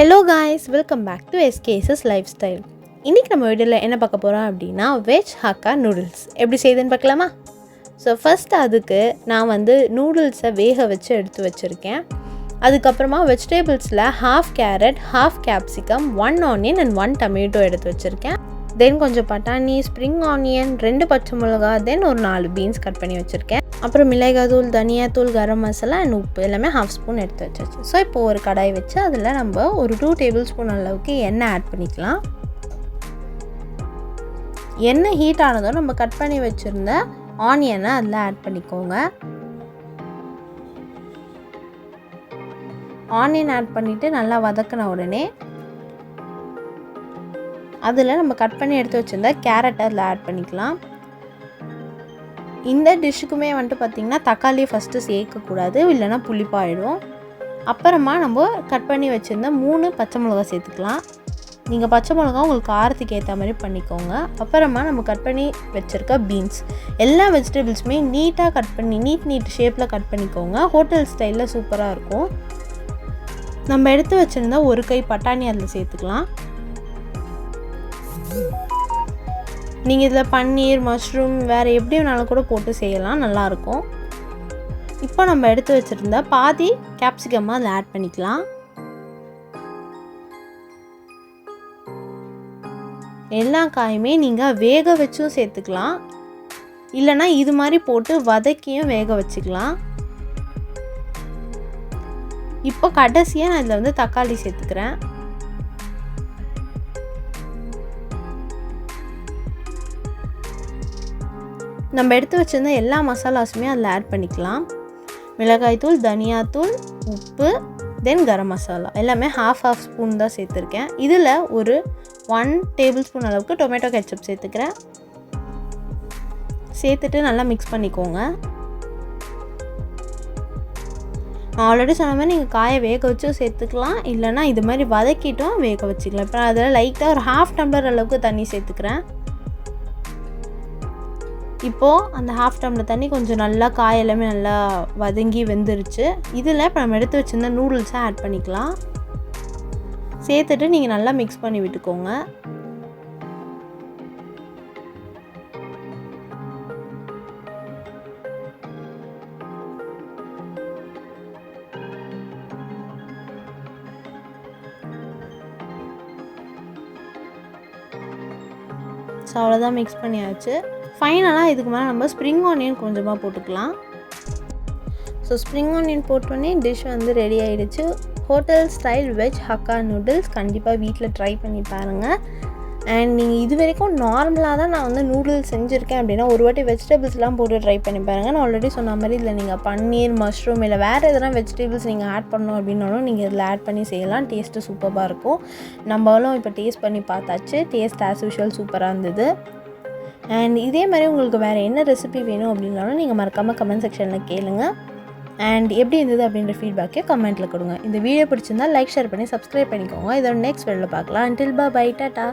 Hello guys welcome back to SKSS lifestyle இன்றைக்கி நம்ம வீடியோவில் என்ன பார்க்க போகிறோம் அப்படின்னா வெஜ் ஹக்கா நூடுல்ஸ் எப்படி செய்யுதுன்னு பார்க்கலாமா? ஸோ ஃபஸ்ட் அதுக்கு நான் வந்து நூடுல்ஸை வேக வச்சு எடுத்து வச்சுருக்கேன். அதுக்கப்புறமா வெஜிடபிள்ஸில் half carrot half capsicum one onion and one tomato எடுத்து வச்சுருக்கேன். தென் கொஞ்சம் பட்டாணி ஸ்ப்ரிங் ஆனியன் ரெண்டு பச்சை மிளகா தென் ஒரு நாலு பீன்ஸ் கட் பண்ணி வச்சுருக்கேன். அப்புறம் மிளகாத்தூள் தனியாத்தூள் கரம் மசாலா அண்ட் உப்பு எல்லாமே ஹாஃப் ஸ்பூன் எடுத்து வச்சாச்சு. ஸோ இப்போ ஒரு கடாய் வச்சு அதில் நம்ம ஒரு டூ டேபிள் ஸ்பூன் அளவுக்கு எண்ணெய் ஆட் பண்ணிக்கலாம். எண்ணெய் ஹீட் ஆனதும் நம்ம கட் பண்ணி வச்சுருந்த ஆனியனை அதில் ஆட் பண்ணிக்கோங்க. ஆனியன் ஆட் பண்ணிவிட்டு நல்லா வதக்கின உடனே அதில் நம்ம கட் பண்ணி எடுத்து வச்சுருந்தா கேரட்டை அதில் ஆட் பண்ணிக்கலாம். இந்த டிஷ்ஷுக்குமே வந்துட்டு பார்த்திங்கன்னா தக்காளியை ஃபஸ்ட்டு சேர்க்கக்கூடாது இல்லைன்னா புளிப்பாயிடும். அப்புறமா நம்ம கட் பண்ணி வச்சுருந்த மூணு பச்சை மிளகா சேர்த்துக்கலாம். நீங்கள் பச்சை மிளகா உங்களுக்கு காரத்துக்கு ஏற்ற மாதிரி பண்ணிக்கோங்க. அப்புறமா நம்ம கட் பண்ணி வச்சுருக்க பீன்ஸ் எல்லா வெஜிடபிள்ஸுமே நீட்டாக கட் பண்ணி நீட் நீட் ஷேப்பில் கட் பண்ணிக்கோங்க. ஹோட்டல் ஸ்டைலில் சூப்பராக இருக்கும். நம்ம எடுத்து வச்சுருந்தா ஒரு கை பட்டாணி அதில் சேர்த்துக்கலாம். நீங்கள் இதில் பன்னீர் மஷ்ரூம் வேறு எப்படி வேணாலும் கூட போட்டு செய்யலாம். நல்லாயிருக்கும். இப்போ நம்ம எடுத்து வச்சுருந்த பாதி கேப்சிகமாக அதில் ஆட் பண்ணிக்கலாம். எல்லா காயுமே நீங்கள் வேக வச்சும் சேர்த்துக்கலாம். இல்லைனா இது மாதிரி போட்டு வதக்கியும் வேக வச்சுக்கலாம். இப்போ கடைசியாக நான் இதில் வந்து தக்காளி சேர்த்துக்கிறேன். நம்ம எடுத்து வச்சுருந்த எல்லா மசாலாஸுமே அதில் ஆட் பண்ணிக்கலாம். மிளகாய்த்தூள் தனியாத்தூள் உப்பு தென் கரம் மசாலா. எல்லாமே ஹாஃப் ஹாஃப் ஸ்பூன் தான் சேர்த்துருக்கேன். இதில் ஒரு ஒன் டேபிள் ஸ்பூன் அளவுக்கு டொமேட்டோ கெச்சப் சேர்த்துக்கிறேன். சேர்த்துட்டு நல்லா மிக்ஸ் பண்ணிக்கோங்க. நான் ஆல்ரெடி சொன்ன மாதிரி நீங்கள் காயை வேக வச்சும் சேர்த்துக்கலாம். இல்லைனா இது மாதிரி வதக்கிட்டும் வேக வச்சுக்கலாம். இப்போ அதில் லைட்டாக ஒரு ஹாஃப் டம்ளர் அளவுக்கு தண்ணி சேர்த்துக்கிறேன். இப்போது அந்த ஹாஃப் டம்ளர் தண்ணி கொஞ்சம் நல்லா காய் எல்லாமே நல்லா வதங்கி வெந்துருச்சு. இதில் இப்போ நம்ம எடுத்து வச்சுருந்த நூடுல்ஸை ஆட் பண்ணிக்கலாம். சேர்த்துட்டு நீங்கள் நல்லா மிக்ஸ் பண்ணி விட்டுக்கோங்க. ஸோ அவ்வளோதான் மிக்ஸ் பண்ணியாச்சு. ஃபைனலாக இதுக்கு மேலே நம்ம ஸ்ப்ரிங் ஆனியன் கொஞ்சமாக போட்டுக்கலாம். ஸோ ஸ்ப்ரிங் ஆனியன் போட்டோன்னே டிஷ் வந்து ரெடி ஆகிடுச்சு hotel style veg Hakka noodles கண்டிப்பாக வீட்டில் ட்ரை பண்ணி பாருங்கள் அண்ட் நீங்கள் இது வரைக்கும் நார்மலாக தான் நான் வந்து நூடுல்ஸ் செஞ்சுருக்கேன் அப்படின்னா ஒரு வாட்டி வெஜிடபிள்ஸ்லாம் போட்டு ட்ரை பண்ணி பாருங்கள் நான் ஆல்ரெடி சொன்ன மாதிரி இதில் நீங்கள் பன்னீர் மஷ்ரூம் இல்லை வேறு எதனா வெஜிடபிள்ஸ் நீங்கள் ஆட் பண்ணணும் அப்படின்னாலும் நீங்கள் இதில் ஆட் பண்ணி செய்யலாம். டேஸ்ட்டு சூப்பராக இருக்கும். நம்மளும் இப்போ டேஸ்ட் பண்ணி பார்த்தாச்சு. டேஸ்ட் ஆஸ் யூஷுவல் சூப்பராக இருந்தது. அண்ட் இதே மாதிரி உங்களுக்கு வேறு என்ன ரெசிபி வேணும் அப்படின்னாலும் நீங்கள் மறக்காமல் கமெண்ட் செக்ஷனில் கேளுங்க. அண்ட் எப்படி இருந்தது அப்படின்ற ஃபீட்பேக்கே கமெண்ட்டில் கொடுங்க. இந்த வீடியோ பிடிச்சிருந்தா லைக் ஷேர் பண்ணி சப்ஸ்கிரைப் பண்ணிக்கோங்க. இதோட நெக்ஸ்ட் வீடியோவில் பார்க்கலாம். அண்டில் பா பை டாட்டா